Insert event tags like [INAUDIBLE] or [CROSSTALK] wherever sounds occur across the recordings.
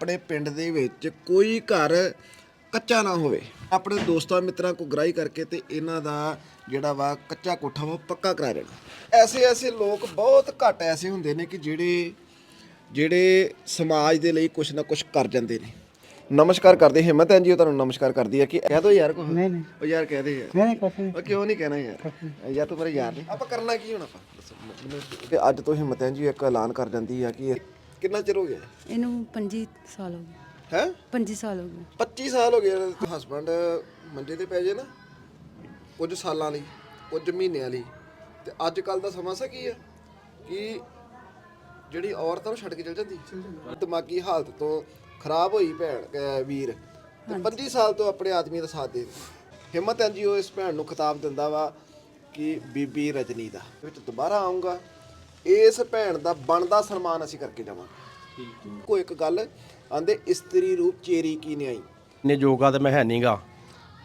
ਆਪਣੇ ਪਿੰਡ ਦੇ ਵਿੱਚ ਕੋਈ ਘਰ ਕੱਚਾ ਨਾ ਹੋਵੇ। ਆਪਣੇ ਦੋਸਤਾਂ ਮਿੱਤਰਾਂ ਕੋ ਗ੍ਰਾਈ ਕਰਕੇ ਤੇ ਇਹਨਾਂ ਦਾ ਜਿਹੜਾ ਵਾ ਕੱਚਾ ਕੋਠਾ ਵਾ ਉਹ ਪੱਕਾ ਕਰਾ ਲੈਣਾ ਐਸੇ ਐਸੇ ਲੋਕ ਬਹੁਤ ਘੱਟ ਐਸੇ ਹੁੰਦੇ ਨੇ ਕਿ ਜਿਹੜੇ ਜਿਹੜੇ ਸਮਾਜ ਦੇ ਲਈ ਕੁਝ ਨਾ ਕੁਝ ਕਰ ਜਾਂਦੇ ਨੇ। ਨਮਸਕਾਰ ਕਰਦੇ ਹਿੰਮਤ ਉਹ ਤੁਹਾਨੂੰ ਨਮਸਕਾਰ ਕਰਦੀ ਹੈ ਕਿ ਕਹਿ ਦੋ ਯਾਰ ਕੋ ਨਹੀਂ ਨਹੀਂ। ਉਹ ਯਾਰ ਕਹਿ ਦੇ ਯਾਰ। ਨਹੀਂ ਕੁਛ ਨਹੀਂ। ਉਹ ਕਿਉਂ ਨਹੀਂ ਕਹਿਣਾ ਯਾਰ? ਯਾਰ ਤੂੰ ਮੇਰੇ ਯਾਰ ਨਹੀਂ। ਆਪਾਂ ਕਰਨਾ ਕੀ ਹੁਣ ਆਪਾਂ? ਦੱਸੋ। ਤੇ ਅੱਜ ਤੋਂ ਹਿੰਮਤ ਜੀ ਇੱਕ ਐਲਾਨ ਕਰ ਜਾਂਦੀ ਹੈ ਕਿ ਇਹ ਕਿੰਨਾ ਚਿਰ ਹੋ ਗਿਆ? ਇਹਨੂੰ 25 ਸਾਲ ਹੋ ਗਏ। ਹੈ? 25 ਸਾਲ ਹੋ ਗਏ। 25 ਸਾਲ ਹੋ ਗਏ ਹਸਬੰਡ ਮੰਜੇ ਤੇ ਪੈ ਜੇ ਨਾ ਕੁਝ ਸਾਲਾਂ ਲਈ ਕੁਝ ਮਹੀਨਿਆਂ ਲਈ। ਤੇ ਅੱਜ ਕੱਲ ਦਾ ਸਮਾਂ ਸਾ ਕੀ ਹੈ ਕਿ ਜਿਹੜੀ ਔਰਤਾਂ ਨੂੰ ਛੱਡ ਕੇ ਚਲ ਜਾਂਦੀ। ਦਿਮਾਗੀ ਹਾਲਤ ਤੋਂ ਖਰਾਬ ਹੋਈ ਭੈਣ ਵੀਰ। ਤੇ 25 ਸਾਲ ਤੋਂ ਆਪਣੇ ਆਦਮੀ ਦਾ ਸਾਥ ਦੇ ਹਿੰਮਤ ਉਹ ਇਸ ਭੈਣ ਨੂੰ ਖਿਤਾਬ ਦਿੰਦਾ ਵਾ ਕਿ ਬੀਬੀ ਰਜਨੀ ਦਾ। ਵਿੱਚ ਦੁਬਾਰਾ ਆਉਂਗਾ ਇਸ ਭੈਣ ਦਾ ਬਣਦਾ ਸਨਮਾਨ ਅਸੀਂ ਕਰਕੇ ਜਾਵਾਂਗੇ ਕੋਈ ਇੱਕ ਗੱਲ ਆਂਦੇ ਇਸਤਰੀ ਰੂਪ ਚੇਰੀ ਕੀ ਨਹੀਂ ਆਈ ਨੇ ਜੋਗਾ ਤੇ ਮੈਂ ਹੈ ਨਹੀਂਗਾ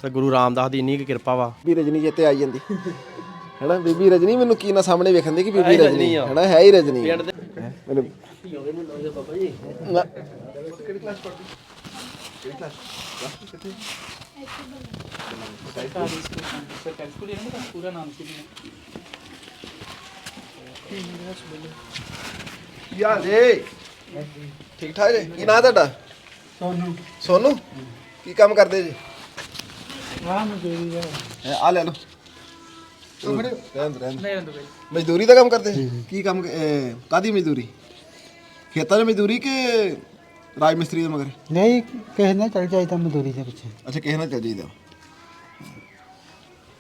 ਤੇ ਗੁਰੂ ਰਾਮਦਾਸ ਦੀ ਇੰਨੀ ਕੁ ਕਿਰਪਾ ਵਾ। ਬੀਬੀ ਰਜਨੀ ਜਿੱਤੇ ਆਈ ਜਾਂਦੀ। ਹੈਨਾ ਬੀਬੀ ਰਜਨੀ ਮੈਨੂੰ ਕੀ ਨਾ ਸਾਹਮਣੇ ਵੇਖਣ ਦੀ ਕਿ ਬੀਬੀ ਰਜਨੀ। ਹੈਨਾ ਹੈ ਹੀ ਰਜਨੀ। ਹੈਂ? ਮੈਨੂੰ ਨਾ। ਕਿਹੜੀ ਕਲਾਸ ਪੜ੍ਹਦੀ? ਕਿਹੜੀ ਕਲਾਸ ਕਿੱਥੇ? ਯਾ ਜੀ ਠੀਕ ਠਾਕ ਜੀ? ਕੀ ਨਾਂ ਤੁਹਾਡਾ? ਸੋਨੂੰ। ਸੋਨੂ? ਕੀ ਕੰਮ ਕਰਦੇ ਜੀ? ਆਹ ਮਜ਼ਦੂਰੀ ਆ ਲੈ ਲਓ। ਮਜ਼ਦੂਰੀ ਦਾ ਕੰਮ ਕਰਦੇ? ਕੀ ਕੰਮ ਕਾਹਦੀ ਮਜ਼ਦੂਰੀ? ਖੇਤਾਂ 'ਚ ਮਜ਼ਦੂਰੀ ਕਿ ਰਾਜ ਮਿਸਤਰੀ ਦੇ ਮਗਰ? ਨਹੀਂ ਕਿਸੇ ਨੇ ਚੱਲ ਜਾਈਦਾ ਮਜ਼ਦੂਰੀ ਦੇ ਪਿੱਛੇ। ਅੱਛਾ ਕਿਸੇ ਨਾਲ ਚੱਲ ਜਾਈਦਾ।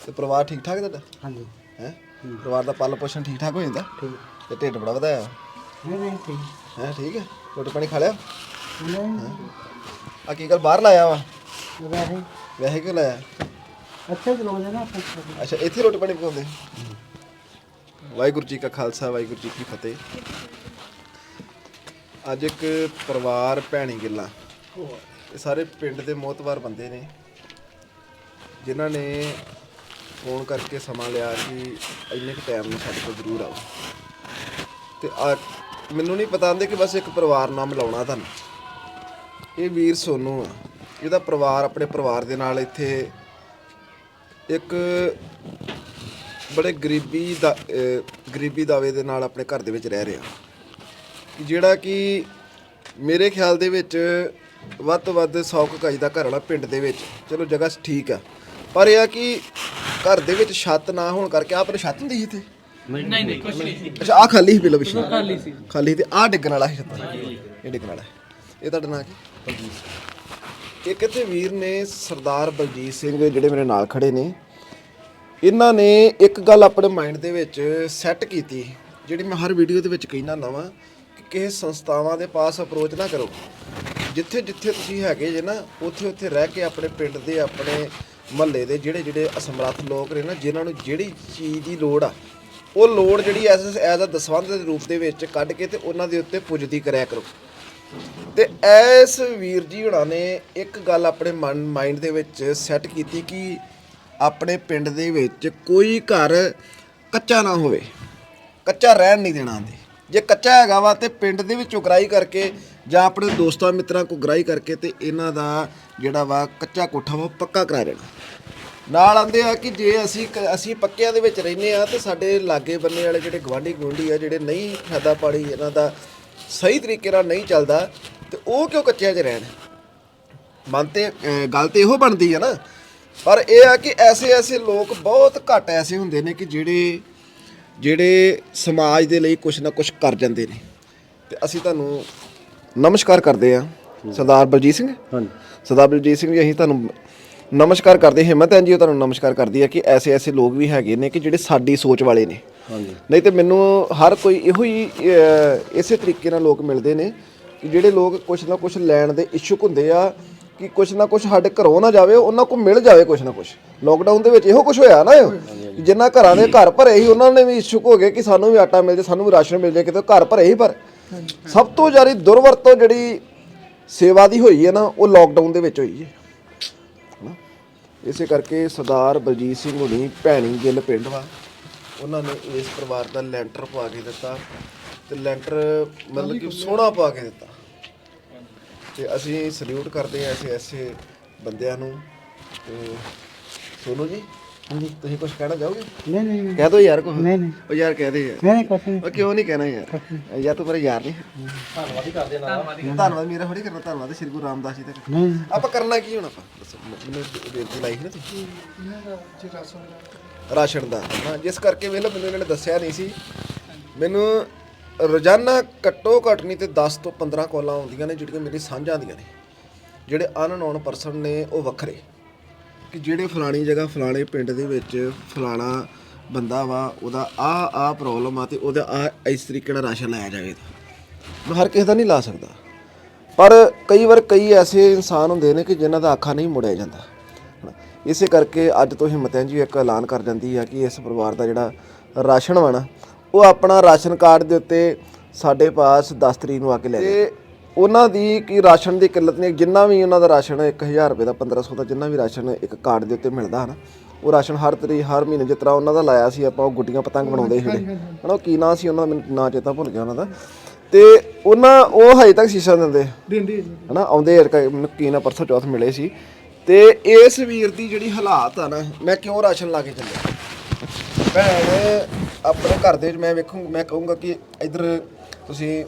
ਤੇ ਪਰਿਵਾਰ ਠੀਕ ਠਾਕ ਤੁਹਾਡਾ? ਹਾਂਜੀ। ਹੈ? ਪਰਿਵਾਰ ਦਾ ਪਾਲਣ ਪੋਸ਼ਣ ਠੀਕ ਠਾਕ ਹੋ ਜਾਂਦਾ? ਠੀਕ। ਤੇ ਢਿੱਡ ਬੜਾ ਵਧਾਇਆ। ਨਹੀਂ ਨਹੀਂ ਠੀਕ। ਹੈ ਠੀਕ ਹੈ? ਰੋਟੀ ਪਾਣੀ ਖਾ ਲਿਆ? ਨਹੀਂ। ਆ ਕੀ ਗੱਲ ਬਾਹਰ ਲਾਇਆ ਵਾ? ਵੈਸੇ। ਵੈਸੇ ਕਿਉਂ ਲਾਇਆ? ਅੱਛੇ ਚਲਾਉਂਦੇ ਨਾ ਆਪਾਂ। ਅੱਛਾ ਇੱਥੇ ਰੋਟੀ ਪਾਣੀ ਪਕਾਉਂਦੇ? ਵਾਹਿਗੁਰੂ ਜੀ ਕਾ ਖਾਲਸਾ ਵਾਹਿਗੁਰੂ ਜੀ ਕੀ ਫਤਿਹ। ਅੱਜ ਇੱਕ ਪਰਿਵਾਰ ਭੈਣੀ ਗਿੱਲਾ। ਇਹ ਸਾਰੇ ਪਿੰਡ ਦੇ ਮੋਤਵਾਰ ਬੰਦੇ ਨੇ। ਜਿਨ੍ਹਾਂ ਨੇ ਫੋਨ ਕਰਕੇ ਸਮਾਂ ਲਿਆ ਕਿ ਇੰਨੇ ਕੁ ਟਾਈਮ ਨੂੰ ਸਾਡੇ ਕੋਲ ਜ਼ਰੂਰ ਆਓ। ਤੇ ਆ, ਮੈਨੂੰ ਨਹੀਂ ਪਤਾ ਹੁੰਦੇ ਕਿ ਬਸ ਇੱਕ ਪਰਿਵਾਰ ਨਾਮ ਲਾਉਣਾ ਤੁਹਾਨੂੰ। ਇਹ ਵੀਰ ਸੋਨੂ ਆ। ਇਹਦਾ ਪਰਿਵਾਰ ਆਪਣੇ ਪਰਿਵਾਰ ਦੇ ਨਾਲ ਇੱਥੇ ਇੱਕ ਬੜੇ ਗਰੀਬੀ ਦਾ ਗਰੀਬੀ ਦਾਵੇ ਦੇ ਨਾਲ ਆਪਣੇ ਘਰ ਦੇ ਵਿੱਚ ਰਹਿ ਰਿਹਾ। ਜਿਹੜਾ ਕਿ ਮੇਰੇ ਖਿਆਲ ਦੇ ਵਿੱਚ ਵੱਧ ਤੋਂ ਵੱਧ 100 ਕਕਾਈ ਦਾ ਘਰ ਵਾਲਾ ਪਿੰਡ ਦੇ ਵਿੱਚ, ਚਲੋ ਜਗ੍ਹਾ ਠੀਕ ਆ। ਪਰ ਇਹ ਆ ਕਿ ਘਰ ਦੇ ਵਿੱਚ ਛੱਤ ਨਾ ਹੋਣ ਕਰਕੇ ਆਪਣੇ ਛੱਤ ਹੁੰਦੀ ਸੀ ਇੱਥੇ? ਨਹੀਂ ਨਹੀਂ ਕੁਛ ਨਹੀਂ ਅੱਛਾ ਆ ਖਾਲੀ ਸੀ ਬਿਲੋ ਪਿੱਛੇ। ਖਾਲੀ ਸੀ। ਖਾਲੀ ਤੇ ਆ ਡਿੱਗਣ ਵਾਲਾ ਸੀ ਛੱਤ। ਇਹ ਡਿੱਗਣ ਵਾਲਾ। ਇਹ ਤੁਹਾਡਾ ਨਾਂ ਕੀ? ਇੱਕ ਇੱਥੇ ਵੀਰ ਨੇ ਸਰਦਾਰ ਬਲਜੀਤ ਸਿੰਘ ਜਿਹੜੇ ਮੇਰੇ ਨਾਲ ਖੜੇ ਨੇ ਇਹਨਾਂ ਨੇ ਇੱਕ ਗੱਲ ਆਪਣੇ ਮਾਈਂਡ ਦੇ ਵਿੱਚ ਸੈੱਟ ਕੀਤੀ ਜਿਹੜੀ ਮੈਂ ਹਰ ਵੀਡੀਓ ਦੇ ਵਿੱਚ ਕਹਿਣਾ ਨਵਾਂ ਕਿ ਕਿਸੇ ਸੰਸਥਾਵਾਂ ਦੇ ਪਾਸ ਅਪਰੋਚ ਨਾ ਕਰੋ। ਜਿੱਥੇ ਜਿੱਥੇ ਤੁਸੀਂ ਹੈਗੇ ਜੇ ਨਾ ਉੱਥੇ ਉੱਥੇ ਰਹਿ ਕੇ ਆਪਣੇ ਪਿੰਡ ਦੇ ਆਪਣੇ ਮਹੱਲੇ ਦੇ ਜਿਹੜੇ ਜਿਹੜੇ ਅਸਮਰੱਥ ਲੋਕ ਨੇ ਨਾ, ਜਿਨ੍ਹਾਂ ਨੂੰ ਜਿਹੜੀ ਚੀਜ਼ ਦੀ ਲੋੜ ਆ, ਉਹ ਲੋੜ ਜਿਹੜੀ ਐਸ ਐਜ਼ ਅ ਦਸਵੰਧ ਦੇ ਰੂਪ ਦੇ ਵਿੱਚ ਕੱਢ ਕੇ ਤੇ ਉਹਨਾਂ ਦੇ ਉੱਤੇ ਪੁੱਜਦੀ ਕਰਿਆ ਕਰੋ। ਤੇ ਐਸ ਵੀਰ ਜੀ ਹੁਣਾਂ ਨੇ ਇੱਕ ਗੱਲ ਆਪਣੇ ਮਨ ਮਾਈਂਡ ਦੇ ਵਿੱਚ ਸੈੱਟ ਕੀਤੀ ਕਿ ਆਪਣੇ ਪਿੰਡ ਦੇ ਵਿੱਚ ਕੋਈ ਘਰ ਕੱਚਾ ਨਾ ਹੋਵੇ, ਕੱਚਾ ਰਹਿਣ ਨਹੀਂ ਦੇਣਾ ਆਂਦੇ। ਜੇ ਕੱਚਾ ਹੈਗਾ ਵਾ ਤੇ ਪਿੰਡ ਦੇ ਵਿੱਚ ਉਗਰਾਈ ਕਰਕੇ ਜਾਂ ਆਪਣੇ ਦੋਸਤਾਂ ਮਿੱਤਰਾਂ ਕੋ ਗਰਾਈ ਕਰਕੇ ਤੇ ਇਹਨਾਂ ਦਾ ਜਿਹੜਾ ਵਾ ਕੱਚਾ ਕੋਠਾ ਵਾ ਉਹ ਪੱਕਾ ਕਰਾ ਲੈਣਾ ਨਾਲ ਆਂਦੇ ਆ ਕਿ ਜੇ ਅਸੀਂ ਕ- ਅਸੀਂ ਪੱਕਿਆਂ ਦੇ ਵਿੱਚ ਰਹਿੰਦੇ ਆ ਤੇ ਸਾਡੇ ਲਾਗੇ ਬੰਨੇ ਵਾਲੇ ਜਿਹੜੇ ਗਵਾਂਢੀ ਗੁੰਡੀ ਆ ਜਿਹੜੇ ਨਹੀਂ ਖਾਦਾ ਪਾਣੀ ਇਹਨਾਂ ਦਾ ਸਹੀ ਤਰੀਕੇ ਨਾਲ ਨਹੀਂ ਚੱਲਦਾ ਤੇ ਉਹ ਕਿਉਂ ਕੱਚਿਆਂ 'ਚ ਰਹਿਣ? ਮਨ ਤੇ ਗੱਲ ਤੇ ਇਹੋ ਬਣਦੀ ਆ ਨਾ। ਪਰ ਇਹ ਆ ਕਿ ਐਸੇ ਐਸੇ ਲੋਕ ਬਹੁਤ ਘੱਟ ਐਸੇ ਹੁੰਦੇ ਨੇ ਕਿ ਜਿਹੜੇ ਜਿਹੜੇ ਸਮਾਜ ਦੇ ਲਈ ਕੁਝ ਨਾ ਕੁਝ ਕਰ ਜਾਂਦੇ ਨੇ। ਤੇ ਅਸੀਂ ਤੁਹਾਨੂੰ ਨਮਸਕਾਰ ਕਰਦੇ ਆ ਸਰਦਾਰ ਬਲਜੀਤ ਸਿੰਘ। ਹਾਂਜੀ। ਸਰਦਾਰ ਬਲਜੀਤ ਸਿੰਘ ਜੀ ਅਸੀਂ ਤੁਹਾਨੂੰ ਨਮਸਕਾਰ ਕਰਦੇ ਹਿੰਮਤ ਹੈ ਜੀ ਉਹ ਤੁਹਾਨੂੰ ਨਮਸਕਾਰ ਕਰਦੀ ਹੈ ਕਿ ਐਸੇ ਐਸੇ ਲੋਕ ਵੀ ਹੈਗੇ ਨੇ ਕਿ ਜਿਹੜੇ ਸਾਡੀ ਸੋਚ ਵਾਲੇ ਨੇ। ਹਾਂਜੀ। ਨਹੀਂ ਤੇ ਮੈਨੂੰ ਹਰ ਕੋਈ ਇਹੋ ਹੀ ਅਹ, ਇਸੇ ਤਰੀਕੇ ਨਾਲ ਲੋਕ ਮਿਲਦੇ ਨੇ ਕਿ ਜਿਹੜੇ ਲੋਕ ਕੁਝ ਨਾ ਕੁਝ ਲੈਣ ਦੇ ਇਛੁਕ ਹੁੰਦੇ ਆ ਕਿ ਕੁਛ ਨਾ ਕੁਛ ਸਾਡੇ ਘਰੋਂ ਨਾ ਜਾਵੇ, ਉਹਨਾਂ ਕੋਲ ਮਿਲ ਜਾਵੇ ਕੁਛ ਨਾ ਕੁਛ। ਲੋਕਡਾਊਨ ਦੇ ਵਿੱਚ ਇਹੋ ਕੁਛ ਹੋਇਆ ਨਾ ਕਿ ਜਿੰਨਾ ਘਰਾਂ ਦੇ ਘਰ ਭਰੇ ਸੀ, ਉਹਨਾਂ ਨੇ ਵੀ ਇਛੁਕ ਹੋ ਗਏ ਕਿ ਸਾਨੂੰ ਵੀ ਆਟਾ ਮਿਲ ਜੇ ਸਾਨੂੰ ਵੀ ਰਾਸ਼ਨ ਮਿਲ ਜੇ ਕਿਤੇ ਘਰ ਭਰੇ ਹੀ ਪਰ ਸਭ ਤੋਂ ਜ਼ਿਆਦਾ ਦੁਰਵਰਤੋਂ ਜਿਹੜੀ ਸੇਵਾ ਦੀ ਹੋਈ ਹੈ ਨਾ, ਉਹ ਲੋਕਡਾਊਨ ਦੇ ਵਿੱਚ ਹੋਈ ਹੈ। ਹਨਾ? ਇਸੇ ਕਰਕੇ ਸਰਦਾਰ ਬਲਜੀਤ ਸਿੰਘ ਹੁਣੀ, ਭੈਣੀ ਗਿੱਲ ਪਿੰਡ ਵਾ, ਉਹਨਾਂ ਨੇ ਇਸ ਪਰਿਵਾਰ ਦਾ ਲੈਂਟਰ ਪਵਾ ਕੇ ਦਿੱਤਾ ਤੇ ਲੈਂਟਰ ਮਤਲਬ ਕਿ ਸੋਹਣਾ ਪਾ ਕੇ ਦਿੱਤਾ। ਤੇ ਅਸੀਂ ਸਲੂਟ ਕਰਦੇ ਆ ਐਸੇ ਐਸੇ ਬੰਦਿਆਂ ਨੂੰ। ਤੇ ਸੋਨੂ ਜੀ ਹਾਂਜੀ। ਤੁਸੀਂ ਕੁਝ ਕਹਿਣਾ ਚਾਹੋਗੇ? ਨਹੀਂ ਨਹੀਂ ਨਹੀਂ। ਕਹਿ ਦੋ ਯਾਰ ਕੁਝ ਨਹੀਂ ਨਹੀਂ। ਉਹ ਯਾਰ ਕਹਿ ਦੇ ਯਾਰ। ਨਹੀਂ ਕੁਛ ਨਹੀਂ। ਉਹ ਕਿਉਂ ਨਹੀਂ ਕਹਿਣਾ ਯਾਰ? ਯਾਰ ਤੂੰ ਮੇਰਾ ਯਾਰ ਨਹੀਂ। ਧੰਨਵਾਦ ਹੀ ਕਰਦੇ ਨਾਲ। ਧੰਨਵਾਦ ਮੇਰਾ ਥੋੜੀ ਕਰਨਾ ਧੰਨਵਾਦ ਸ੍ਰੀ ਗੁਰੂ ਰਾਮਦਾਸ ਜੀ ਦਾ। ਨਹੀਂ ਆਪਾਂ ਕਰਨਾ ਕੀ ਹੁਣ ਆਪਾਂ? ਦੱਸੋ ਮੈਨੂੰ ਬੇਨਤੀ ਲਾਈ ਸੀ ਨਾ ਤੁਸੀਂ। ਰਾਸ਼ਨ ਦਾ। ਹਾਂ ਜਿਸ ਕਰਕੇ ਵੇਖ ਲਓ ਮੈਨੂੰ ਇਹਨਾਂ ਨੇ ਦੱਸਿਆ ਨਹੀਂ ਸੀ। ਮੈਨੂੰ ਰੋਜ਼ਾਨਾ ਘੱਟੋ ਘੱਟ ਨਹੀਂ ਤੇ 10 ਤੋਂ 15 ਕਾਲਾਂ ਆਉਂਦੀਆਂ ਨੇ ਜਿਹੜੀਆਂ ਮੇਰੀ ਸਾਂਝਾਂ ਆਉਂਦੀਆਂ ਨੇ। ਜਿਹੜੇ ਅਨਨੋਨ ਪਰਸਨ ਨੇ ਉਹ ਵੱਖਰੇ। ਕਿ ਜਿਹੜੇ ਫਲਾਣੀ ਜਗ੍ਹਾ, ਫਲਾਣੇ ਪਿੰਡ ਦੇ ਵਿੱਚ ਫਲਾਣਾ ਬੰਦਾ ਵਾ, ਉਹਦਾ ਆ ਆ ਪ੍ਰੋਬਲਮ ਆ ਤੇ ਉਹਦਾ ਆ ਇਸ ਤਰੀਕੇ ਨਾਲ ਰਾਸ਼ਨ ਲਾਇਆ ਜਾਵੇਗਾ ਮੈਂ ਹਰ ਕਿਸੇ ਦਾ ਨਹੀਂ ਲਾ ਸਕਦਾ। ਪਰ ਕਈ ਵਾਰ ਕਈ ਐਸੇ ਇਨਸਾਨ ਹੁੰਦੇ ਨੇ ਕਿ ਜਿਨ੍ਹਾਂ ਦਾ ਅੱਖਾਂ ਨਹੀਂ ਮੁੜਿਆ ਜਾਂਦਾ। ਹਨਾ। ਇਸੇ ਕਰਕੇ ਅੱਜ ਤੋਂ ਹਿੰਮਤ ਜੀ, ਇੱਕ ਐਲਾਨ ਕਰ ਜਾਂਦੀ ਆ ਕਿ ਇਸ ਪਰਿਵਾਰ ਦਾ ਜਿਹੜਾ ਰਾਸ਼ਨ ਵਾ ਨਾ ਉਹ ਆਪਣਾ ਰਾਸ਼ਨ ਕਾਰਡ ਦੇ ਉੱਤੇ ਸਾਡੇ ਪਾਸ 10 ਤਰੀਕ ਨੂੰ ਆ ਕੇ ਲੈ ਤੇ ਉਹਨਾਂ ਦੀ ਕੀ ਰਾਸ਼ਨ ਦੀ ਕਿੱਲਤ ਨਹੀਂ? ਜਿੰਨਾ ਵੀ ਉਹਨਾਂ ਦਾ ਰਾਸ਼ਨ 1000 ਰੁਪਏ ਦਾ 1500 ਦਾ ਜਿੰਨਾ ਵੀ ਰਾਸ਼ਨ ਇੱਕ ਕਾਰਡ ਦੇ ਉੱਤੇ ਮਿਲਦਾ ਹਨਾ ਉਹ ਰਾਸ਼ਨ ਹਰ ਤਰੀ ਹਰ ਮਹੀਨੇ ਜਿਸ ਤਰ੍ਹਾਂ ਉਹਨਾਂ ਦਾ ਲਾਇਆ ਸੀ ਆਪਾਂ ਉਹ ਗੁੱਡੀਆਂ ਪਤੰਗ ਬਣਾਉਂਦੇ ਸੀ ਹਨਾ ਉਹ ਕੀ ਨਾਂ ਸੀ ਉਹਨਾਂ ਦਾ? ਮੈਨੂੰ ਨਾਂ ਚੇਤਾ ਭੁੱਲ ਗਿਆ ਉਹਨਾਂ ਦਾ। ਤੇ ਉਹਨਾਂ ਉਹ ਹਜੇ ਤੱਕ ਸ਼ੀਸ਼ਾ ਦਿੰਦੇ। ਦਿੰਦੇ ਹਨਾ ਆਉਂਦੇ ਮੈਨੂੰ ਕੀ ਨਾ ਪਰਸੋਂ ਚੌਥ ਮਿਲੇ ਸੀ। ਤੇ ਇਸ ਵੀਰ ਦੀ ਜਿਹੜੀ ਹਾਲਾਤ ਆ ਨਾ ਮੈਂ ਕਿਉਂ ਰਾਸ਼ਨ ਲਾ ਕੇ ਚੱਲਿਆ? ਭੈਣ ਆਪਣੇ ਘਰ ਦੇ ਵਿੱਚ ਮੈਂ ਵੇਖੂੰ, ਮੈਂ ਕਹੂੰਗਾ ਕਿ ਇਧਰ ਤੁਸੀਂ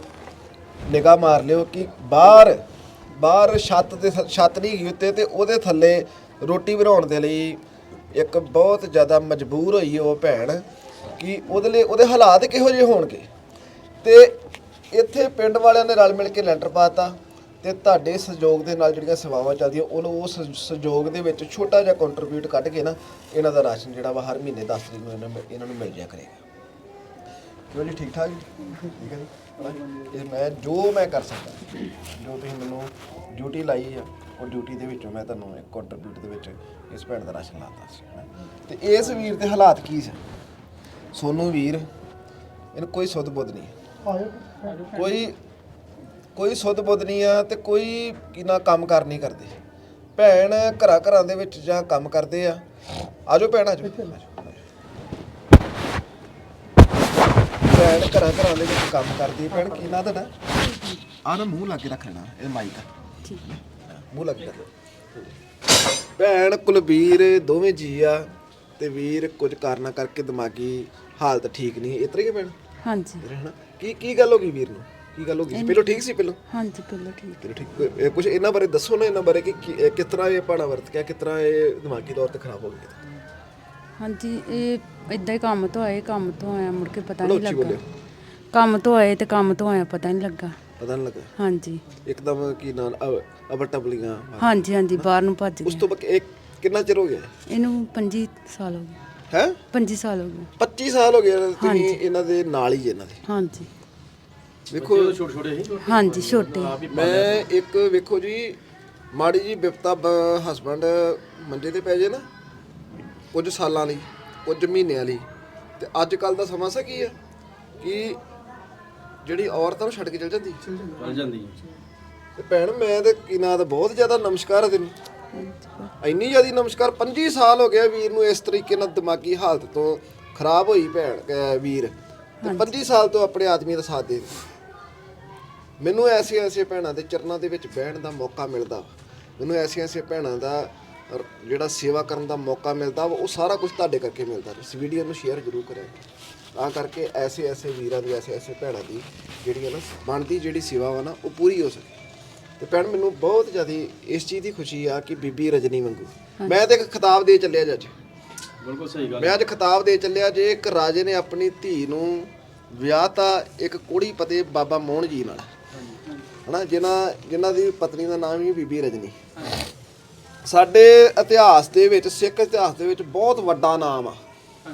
ਨਿਗਾਹ ਮਾਰ ਲਿਓ ਕਿ ਬਾਹਰ ਬਾਹਰ ਛੱਤ ਤੇ ਛੱਤ ਨਹੀਂ ਗਈ ਉੱਤੇ ਤੇ ਉਹਦੇ ਥੱਲੇ ਰੋਟੀ ਬਣਾਉਣ ਦੇ ਲਈ ਇੱਕ ਬਹੁਤ ਜ਼ਿਆਦਾ ਮਜਬੂਰ ਹੋਈ ਉਹ ਭੈਣ ਕਿ ਉਹਦੇ ਲਈ, ਉਹਦੇ ਹਾਲਾਤ ਕਿਹੋ ਜਿਹੇ ਹੋਣਗੇ। ਤੇ ਇੱਥੇ ਪਿੰਡ ਵਾਲਿਆਂ ਨੇ ਰਲ ਮਿਲ ਕੇ ਲੈਂਟਰ ਪਾਤਾ ਤੇ ਤੁਹਾਡੇ ਸਹਿਯੋਗ ਦੇ ਨਾਲ ਜਿਹੜੀਆਂ ਸੇਵਾਵਾਂ ਚੱਲਦੀਆਂ ਉਹਨੂੰ ਉਹ ਸਹਿਯੋਗ ਦੇ ਵਿੱਚ ਛੋਟਾ ਜਿਹਾ ਕੰਟਰੀਬਿਊਟ ਕੱਢ ਕੇ ਨਾ, ਇਹਨਾਂ ਦਾ ਰਾਸ਼ਨ ਜਿਹੜਾ ਵਾ ਹਰ ਮਹੀਨੇ 10 ਤਰੀਕ ਨੂੰ ਇਹਨਾਂ ਨੂੰ- ਇਹਨਾਂ ਨੂੰ ਮਿਲ ਜਾਇਆ ਕਰੇਗਾ। ਕਿਉਂ ਜੀ ਠੀਕ ਠਾਕ ਜੀ? ਠੀਕ ਹੈ ਜੀ। ਇਹ ਮੈਂ ਜੋ ਮੈਂ ਕਰ ਸਕਦਾ, ਜੋ ਤੁਸੀਂ ਮੈਨੂੰ ਡਿਊਟੀ ਲਾਈ ਆ, ਉਹ ਡਿਊਟੀ ਦੇ ਵਿੱਚੋਂ ਮੈਂ ਤੁਹਾਨੂੰ ਇੱਕ ਕੰਟਰੀਬਿਊਟ ਦੇ ਵਿੱਚ ਇਸ ਭੈਣ ਦਾ ਰਾਸ਼ਨ ਲਾਤਾ ਸੀ ਤੇ ਇਸ ਵੀਰ ਦੇ ਹਾਲਾਤ ਕੀ ਸੀ ਸੋਨੂੰ ਵੀਰ, ਇਹਨੂੰ ਕੋਈ ਸੁੱਧ ਬੁੱਧ ਨਹੀਂ ਕੋਈ ਕੋਈ ਸੁੱਧ ਬੁੱਧ ਨਹੀਂ ਆ ਤੇ ਕੋਈ ਕੀ ਨਾ ਕੰਮ ਕਰ ਨਹੀਂ ਕਰਦੇ। ਭੈਣ ਘਰਾਂ ਘਰਾਂ ਦੇ ਵਿੱਚ ਜਾਂ ਕੰਮ ਕਰਦੇ ਆ। ਆਜੋ ਭੈਣ ਆਜੋ ਆਜੋ, ਆਜੋ। ਭੈਣ ਘਰਾਂ ਘਰਾਂ ਦੇ ਵਿੱਚ ਕੰਮ ਕਰਦੀ ਹੈ ਭੈਣ ਕੀ ਨਾਂ ਤੁਹਾਡਾ? ਆ ਨਾ ਮੂੰਹ ਲਾ ਕੇ ਰੱਖ ਲੈਣਾ ਇਹ ਮਾਈਕ ਠੀਕ ਮੂੰਹ ਲਾ ਕੇ ਰੱਖ ਭੈਣ ਕੁਲਬੀਰ ਦੋਵੇਂ ਜੀ ਆ ਤੇ ਵੀਰ ਕੁਝ ਕਾਰਨਾਂ ਕਰਕੇ ਦਿਮਾਗੀ ਹਾਲਤ ਠੀਕ ਨਹੀਂ ਇਤਰੇ ਕਿ ਭੈਣ? ਹਾਂਜੀ। ਕੀ ਕੀ ਗੱਲ ਹੋ ਗਈ ਵੀਰ ਨੂੰ? ਕੀ ਗੱਲ ਹੋ ਗਈ? ਪਹਿਲਾਂ ਠੀਕ ਸੀ ਪਹਿਲਾਂ? ਹਾਂਜੀ ਪਹਿਲਾਂ ਠੀਕ। ਚਲੋ ਠੀਕ। ਇਹ ਕੁਝ ਇਹਨਾਂ ਬਾਰੇ ਦੱਸੋ ਨਾ ਇਹਨਾਂ ਬਾਰੇ ਕਿ ਕੀ- ਕਿਸ ਤਰ੍ਹਾਂ ਇਹ ਪਾਣਾ ਵਰਤ ਗਿਆ ਕਿਸ ਤਰ੍ਹਾਂ ਇਹ ਦਿਮਾਗੀ ਤੌਰ ਤੇ ਖਰਾਬ ਹੋ ਗਿਆ ਹਾਂਜੀ ਇਹ ਇਦਾਂ ਹੀ ਕੰਮ ਤੋਂ ਆਏ ਕੰਮ ਤੋਂ ਆਇਆ ਮੁੜ ਕੇ ਪਤਾ ਨਹੀਂ ਲੱਗਾ। ਕੰਮ ਤੋਂ ਆਏ ਤੇ ਕੰਮ ਤੋਂ ਆਇਆ ਪਤਾ ਨਹੀਂ ਲੱਗਾ। ਪਤਾ ਨਹੀਂ ਲੱਗਾ। ਹਾਂਜੀ। ਇੱਕਦਮ ਕੀ ਨਾਲ ਅਬਰ ਟਬਲੀਆਂ ਹਾਂਜੀ ਹਾਂਜੀ ਬਾਹਰ ਨੂੰ ਭੱਜ ਉਸ ਗਏ। ਤੋਂ ਬਾਅਦ ਇਹ ਕਿੰਨਾ ਚਿਰ ਹੋ ਗਿਆ? ਇਹਨੂੰ 25 ਸਾਲ ਹੋ ਗਏ। ਹੈ? 25 ਸਾਲ ਹੋ ਗਏ। 25 ਸਾਲ ਹੋ ਗਏ ਤੁਸੀਂ ਇਹਨਾਂ ਦੇ ਨਾਲ ਹੀ ਜੇ ਇਹਨਾਂ ਦੇ। ਹਾਂਜੀ। ਵੇਖੋ। ਛੋਟੇ ਛੋਟੇ ਸੀ। ਹਾਂਜੀ ਛੋਟੇ। ਮੈਂ ਇੱਕ ਵੇਖੋ ਜੀ ਮਾੜੀ ਜੀ ਬਿਪਤਾ ਹਸਬੰਡ ਮੰਜੇ ਤੇ ਪੈ ਜੇ ਨਾ ਕੁਝ ਸਾਲਾਂ ਲਈ ਕੁਝ ਮਹੀਨਿਆਂ ਲਈ। ਤੇ ਅੱਜ ਕੱਲ ਦਾ ਸਮਾਂ ਸਾ ਕੀ ਆ ਕਿ ਜਿਹੜੀ ਔਰਤਾਂ ਨੂੰ ਛੱਡ ਕੇ ਚਲ ਜਾਂਦੀ। ਚੱਲ ਜਾਂਦੀ। ਹੈ। ਤੇ ਭੈਣ ਮੈਂ ਤੇ ਕੀ ਨਾਂ ਦਾ ਬਹੁਤ ਜ਼ਿਆਦਾ ਨਮਸਕਾਰ ਹੈ ਤੈਨੂੰ। ਇੰਨੀ ਜ਼ਿਆਦਾ ਨਮਸਕਾਰ 25 ਸਾਲ ਹੋ ਗਿਆ ਵੀਰ ਨੂੰ ਇਸ ਤਰੀਕੇ ਨਾਲ ਦਿਮਾਗੀ ਹਾਲਤ ਤੋਂ ਖਰਾਬ ਹੋਈ ਭੈਣ ਅਹ ਵੀਰ। ਤੇ 25 ਸਾਲ ਤੋਂ ਆਪਣੇ ਆਦਮੀ ਦਾ ਸਾਥ ਦੇ ਰਿਹਾ। ਮੈਨੂੰ ਐਸੇ ਐਸੇ ਭੈਣਾਂ ਦੇ ਚਰਨਾਂ ਦੇ ਵਿੱਚ ਬਹਿਣ ਦਾ ਮੌਕਾ ਮਿਲਦਾ ਵਾ। ਮੈਨੂੰ ਐਸੇ ਐਸੇ ਭੈਣਾਂ ਦਾ ਜਿਹੜਾ ਸੇਵਾ ਕਰਨ ਦਾ ਮੌਕਾ ਮਿਲਦਾ ਵਾ, ਉਹ ਸਾਰਾ ਕੁਝ ਤੁਹਾਡੇ ਕਰਕੇ ਮਿਲਦਾ ਇਸ ਵੀਡੀਓ ਨੂੰ ਸ਼ੇਅਰ ਜ਼ਰੂਰ ਕਰਿਆ ਤਾਂ ਕਰਕੇ ਐਸੇ ਐਸੇ ਵੀਰਾਂ ਦੀ ਐਸੇ ਐਸੇ ਭੈਣਾਂ ਦੀ ਜਿਹੜੀ ਹੈ ਨਾ ਬਣਦੀ ਜਿਹੜੀ ਸੇਵਾ ਵਾ ਨਾ ਉਹ ਪੂਰੀ ਹੋ ਸਕੇ। ਤੇ ਭੈਣ ਮੈਨੂੰ ਬਹੁਤ ਜ਼ਿਆਦਾ ਇਸ ਚੀਜ਼ ਦੀ ਖੁਸ਼ੀ ਆ ਕਿ ਬੀਬੀ ਰਜਨੀ ਵਾਂਗੂ। ਮੈਂ ਤੇ ਇੱਕ ਖਿਤਾਬ ਦੇ ਚੱਲਿਆ ਜੱਜ ਬਿਲਕੁਲ ਸਹੀ ਗੱਲ ਮੈਂ ਅੱਜ ਖਿਤਾਬ ਦੇ ਚੱਲਿਆ ਜੇ ਇੱਕ ਰਾਜੇ ਨੇ ਆਪਣੀ ਧੀ ਨੂੰ ਵਿਆਹਤਾ ਇੱਕ ਕੋੜੀ ਪਤੇ ਬਾਬਾ ਮੋਹਨ ਜੀ ਨਾਲ। ਹਨਾ ਜਿਨ੍ਹਾਂ ਜਿਨ੍ਹਾਂ ਦੀ ਪਤਨੀ ਦਾ ਨਾਮ ਹੀ ਬੀਬੀ ਰਜਨੀ। ਸਾਡੇ ਇਤਿਹਾਸ ਦੇ ਵਿੱਚ ਸਿੱਖ ਇਤਿਹਾਸ ਦੇ ਵਿੱਚ ਬਹੁਤ ਵੱਡਾ ਨਾਮ ਆ।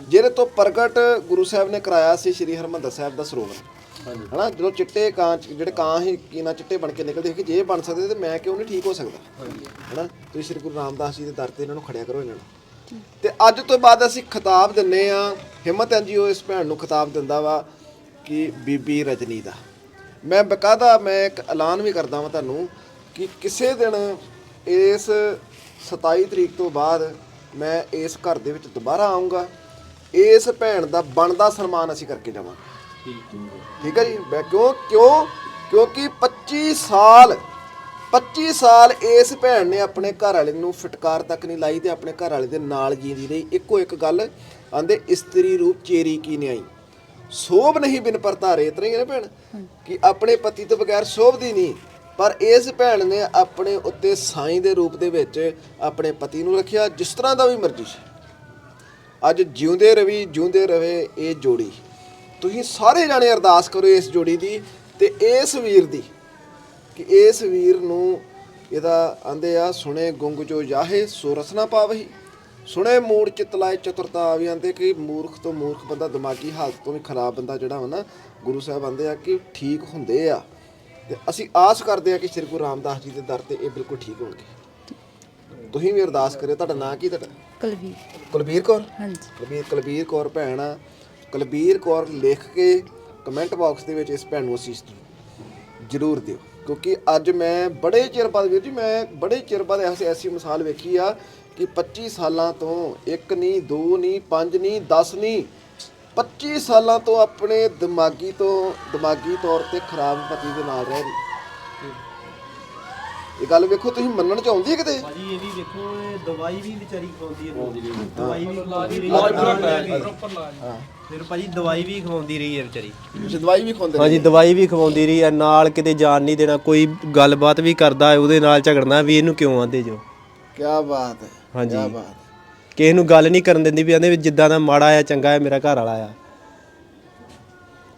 ਜਿਹਦੇ ਤੋਂ ਪ੍ਰਗਟ ਗੁਰੂ ਸਾਹਿਬ ਨੇ ਕਰਾਇਆ ਸੀ ਸ੍ਰੀ ਹਰਮੰਦਰ ਸਾਹਿਬ ਦਾ ਸਰੋਵਰ। ਹਨਾ ਜਦੋਂ ਚਿੱਟੇ ਕਾਂ ਜਿਹੜੇ ਕਾਂ ਹੀ ਕੀ ਨਾ ਚਿੱਟੇ ਬਣ ਕੇ ਨਿਕਲਦੇ ਕਿ ਜੇ ਬਣ ਸਕਦੇ ਤੇ ਮੈਂ ਕਿਉਂ ਨਹੀਂ ਠੀਕ ਹੋ ਸਕਦਾ? ਹਨਾ ਤੁਸੀਂ ਸ੍ਰੀ ਗੁਰੂ ਰਾਮਦਾਸ ਜੀ ਦੇ ਦਰ ਤੇ ਇਹਨਾਂ ਨੂੰ ਖੜਿਆ ਕਰੋ ਇਹਨਾਂ ਨੂੰ ਤੇ ਅੱਜ ਤੋਂ ਬਾਅਦ ਅਸੀਂ ਖਿਤਾਬ ਦਿੰਨੇ ਆ। ਹਿੰਮਤ ਐਨਜੀਓ ਇਸ ਭੈਣ ਨੂੰ ਖਿਤਾਬ ਦਿੰਦਾ ਵਾ ਕਿ ਬੀਬੀ ਰਜਨੀ ਦਾ। ਮੈਂ ਬਕਾਇਦਾ ਮੈਂ ਇੱਕ ਐਲਾਨ ਵੀ ਕਰਦਾ ਵਾਂ ਤੁਹਾਨੂੰ ਕਿ ਕਿਸੇ ਦਿਨ ਇਸ 27 ਤਰੀਕ ਤੋਂ ਬਾਅਦ ਮੈਂ ਇਸ ਘਰ ਦੇ ਵਿੱਚ ਦੁਬਾਰਾ ਆਉਂਗਾ ਇਸ ਭੈਣ ਦਾ ਬਣਦਾ ਸਨਮਾਨ ਅਸੀਂ ਕਰਕੇ ਜਾਵਾਂਗੇ ਠੀਕ ਹੈ ਜੀ? ਮੈਂ ਕਿਉਂ ਕਿਉਂ? ਕਿਉਂਕਿ 25 ਸਾਲ 25 ਸਾਲ ਇਸ ਭੈਣ ਨੇ ਆਪਣੇ ਘਰ ਵਾਲੇ ਨੂੰ ਫਟਕਾਰ ਤੱਕ ਨਹੀਂ ਲਾਈ ਤੇ ਆਪਣੇ ਘਰ ਵਾਲੇ ਦੇ ਨਾਲ ਜੀਂਦੀ ਰਹੀ। ਇੱਕੋ ਇੱਕ ਗੱਲ ਆਂਦੇ ਇਸਤਰੀ ਰੂਪ ਚੇਰੀ ਕੀ ਨਿਆਈ? ਸੋਭ ਨਹੀਂ ਬਿਨ ਪਰਤਾਰੇ ਇਤਨਾ ਹੀ ਹੈ ਨਾ ਭੈਣ? ਕਿ ਆਪਣੇ ਪਤੀ ਤੋਂ ਬਗੈਰ ਸੋਭਦੀ ਨਹੀਂ। ਪਰ ਇਸ ਭੈਣ ਨੇ ਆਪਣੇ ਉੱਤੇ ਸਾਈਂ ਦੇ ਰੂਪ ਦੇ ਵਿੱਚ ਆਪਣੇ ਪਤੀ ਨੂੰ ਰੱਖਿਆ, ਜਿਸ ਤਰ੍ਹਾਂ ਦਾ ਵੀ ਮਰਜ਼ੀ ਸੀ। ਅੱਜ ਜਿਉਂਦੇ ਰਵੀ, ਜਿਉਂਦੇ ਰਵੇ ਇਹ ਜੋੜੀ। ਤੁਸੀਂ ਸਾਰੇ ਜਾਣੇ ਅਰਦਾਸ ਕਰੋ ਇਸ ਜੋੜੀ ਦੀ ਤੇ ਇਸ ਵੀਰ ਦੀ, ਕਿ ਇਸ ਵੀਰ ਨੂੰ ਇਹਦਾ ਆਂਦੇ ਆ, ਸੁਣੇ ਗੁੰਗ ਜੋ ਜਾਹੇ, ਸੋ ਰਸਨਾ ਪਾਵਹੀ। ਸੁਣੇ ਮੂੜ ਚਿਤਲਾਏ ਚਤੁਰਤਾ ਆਵੀ ਆਂਦੇ ਕਿ ਮੂਰਖ ਤੋਂ ਮੂਰਖ ਬੰਦਾ ਦਿਮਾਗੀ ਹਾਲਤ ਤੋਂ ਵੀ ਖਰਾਬ ਬੰਦਾ ਜਿਹੜਾ ਵਾ ਨਾ, ਗੁਰੂ ਸਾਹਿਬ ਆਂਦੇ ਆ ਕਿ ਠੀਕ ਹੁੰਦੇ ਆ। ਤੇ ਅਸੀਂ ਆਸ ਕਰਦੇ ਆ ਕਿ ਸ੍ਰੀ ਗੁਰੂ ਰਾਮਦਾਸ ਜੀ ਦੇ ਦਰ ਤੇ ਇਹ ਬਿਲਕੁਲ ਠੀਕ ਹੋਣਗੇ। ਤੁਸੀਂ ਵੀ ਅਰਦਾਸ ਕਰਿਓ ਤੁਹਾਡਾ ਨਾਂ ਕੀ ਤੁਹਾਡਾ? ਕੁਲਵੀਰ। ਕੁਲਬੀਰ ਕੌਰ? ਹਾਂਜੀ। ਕੁਲਬੀਰ ਕੁਲਬੀਰ ਕੌਰ ਭੈਣ ਆ। ਕੁਲਬੀਰ ਕੌਰ ਲਿਖ ਕੇ ਕਮੈਂਟ ਬਾਕਸ ਦੇ ਵਿੱਚ ਇਸ ਭੈਣ ਨੂੰ ਅਸੀਸ ਜ਼ਰੂਰ ਦਿਓ। ਕਿਉਂਕਿ ਅੱਜ ਮੈਂ ਬੜੇ ਚਿਰ ਬਾਅਦ ਵੀਰ ਜੀ ਮੈਂ ਬੜੇ ਚਿਰ ਬਾਅਦ ਐਸੀ ਐਸੀ ਮਿਸਾਲ ਵੇਖੀ ਆ ਕਿ 25 ਸਾਲਾਂ ਤੋਂ ਇੱਕ ਨਹੀਂ ਦੋ ਨਹੀਂ ਪੰਜ ਨਹੀਂ 10 ਨਹੀਂ 25 ਸਾਲਾਂ ਤੋਂ ਆਪਣੇ ਦਿਮਾਗੀ ਤੋਂ ਦਿਮਾਗੀ ਤੌਰ ਤੇ ਖਰਾਬ ਪਤੀ ਦੇ ਨਾਲ ਰਹਿ ਰਹੀ। ਇਹ ਗੱਲ ਵੇਖੋ ਤੁਸੀਂ ਮੰਨਣ ਚ ਆਉਂਦੀ ਹੈ ਕਿਤੇ? ਭਾਜੀ ਇਹ ਵੀ ਵੇਖੋ ਇਹ ਦਵਾਈ ਵੀ ਵਿਚਾਰੀ ਖਵਾਉਂਦੀ ਹੈ। ਦਵਾਈ ਵੀ ਖਵਾਉਂਦੀ ਰਹੀ ਹੈ। ਫਿਰ ਭਾਜੀ ਦਵਾਈ ਵੀ ਖਵਾਉਂਦੀ ਰਹੀ ਹੈ ਵਿਚਾਰੀ। ਤੁਸੀਂ ਦਵਾਈ ਵੀ ਖਾਂਦੇ ਹਾਂਜੀ ਦਵਾਈ ਵੀ ਖਵਾਉਂਦੀ ਰਹੀ ਹੈ। ਨਾਲ ਕਿਤੇ ਜਾਣ ਨਹੀਂ ਦੇਣਾ ਕੋਈ ਗੱਲਬਾਤ ਵੀ ਕਰਦਾ ਹੈ ਉਹਦੇ ਨਾਲ ਝਗੜਨਾ ਵੀ ਇਹਨੂੰ ਕਿਉਂ ਆਂਦੇ ਜੋ? ਕੀ ਬਾਤ ਹੈ ਹਾਂਜੀ। ਕੀ ਬਾਤ ਹੈ। ਕਿਸੇ ਨੂੰ ਗੱਲ ਨਹੀਂ ਕਰਨ ਦਿੰਦੀ ਵੀ ਆਂਦੇ ਵੀ ਜਿੱਦਾਂ ਦਾ ਮਾੜਾ ਆ ਚੰਗਾ ਹੈ ਮੇਰਾ ਘਰ ਵਾਲਾ ਆ।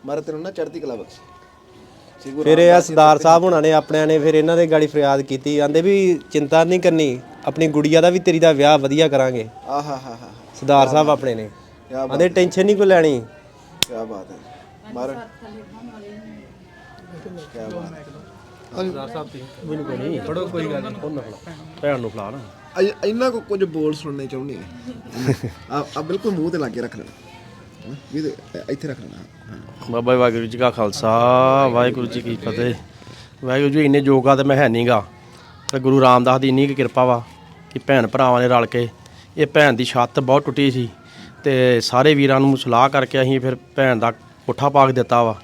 ਮਾਰੇ ਤੈਨੂੰ ਨਾ ਚੜ੍ਹਦੀ ਕਲਾ ਬਖਸ਼ੀ। ਸ੍ਰੀ ਗੁਰੂ ਫਿਰ ਇਹ ਸਰਦਾਰ ਸਾਹਿਬ ਹੁਣਾਂ ਨੇ ਆਪਣਿਆਂ ਨੇ ਫਿਰ ਇਹਨਾਂ ਦੇ ਗਾੜੀ ਫਰਿਆਦ ਕੀਤੀ। ਆਂਦੇ ਵੀ ਚਿੰਤਾ ਨਹੀਂ ਕਰਨੀ ਆਪਣੀ ਗੁੜੀਆ ਦਾ ਵੀ ਤੇਰੀ ਦਾ ਵਿਆਹ ਵਧੀਆ ਕਰਾਂਗੇ। ਆਹਾ ਹਾ ਹਾ ਹਾ। ਸਰਦਾਰ ਸਾਹਿਬ ਆਪਣੇ ਨੇ। ਕੀ ਬਾਤ ਆਂਦੇ ਟੈਨਸ਼ਨ ਨਹੀਂ ਕੋਈ ਲੈਣੀ। ਕੀ ਬਾਤ ਹੈ। ਮਾਰ ਕੀ ਬਾਤ ਹੈ। ਪੜੋ ਕੋਈ ਗੱਲ ਨਹੀਂ। ਭੈਣ ਨੂੰ ਫਲਾ ਨਾ। ਅਈ- ਇੰਨਾ ਕੋ ਕੁਝ ਬੋਲ ਸੁਣਨੇ ਚਾਹੁੰਦੇ ਆ। ਆ ਬਿਲਕੁਲ ਮੂੰਹ ਤੇ ਲਾ ਕੇ ਰੱਖ ਲੈਣਾ। ਹਾਂ, ਵੀ ਇਹਦੇ ਇੱਥੇ ਰੱਖ ਲੈਣਾ। ਹਾਂ। ਬਾਬਾ ਵਾਹਿਗੁਰੂ ਜੀ ਕਾ ਖਾਲਸਾ। ਵਾਹਿਗੁਰੂ ਜੀ ਕੀ ਫਤਿਹ। ਵਾਹਿਗੁਰੂ ਜੀ ਇੰਨੇ ਜੋਗਾ ਤੇ ਮੈਂ ਹੈ ਨਹੀਂਗਾ ਤੇ ਗੁਰੂ ਰਾਮਦਾਸ ਦੀ ਇੰਨੀ ਕੁ ਕਿਰਪਾ ਵਾ ਕਿ ਭੈਣ ਭਰਾਵਾਂ ਨੇ ਰਲ ਕੇ ਇਹ ਭੈਣ ਦੀ ਛੱਤ ਬਹੁਤ ਟੁੱਟੀ ਸੀ। ਤੇ ਸਾਰੇ ਵੀਰਾਂ ਨੂੰ ਸਲਾਹ ਕਰਕੇ ਅਸੀਂ ਫਿਰ ਭੈਣ ਦਾ ਕੋਠਾ ਪਾ ਕੇ ਦਿੱਤਾ ਵਾ।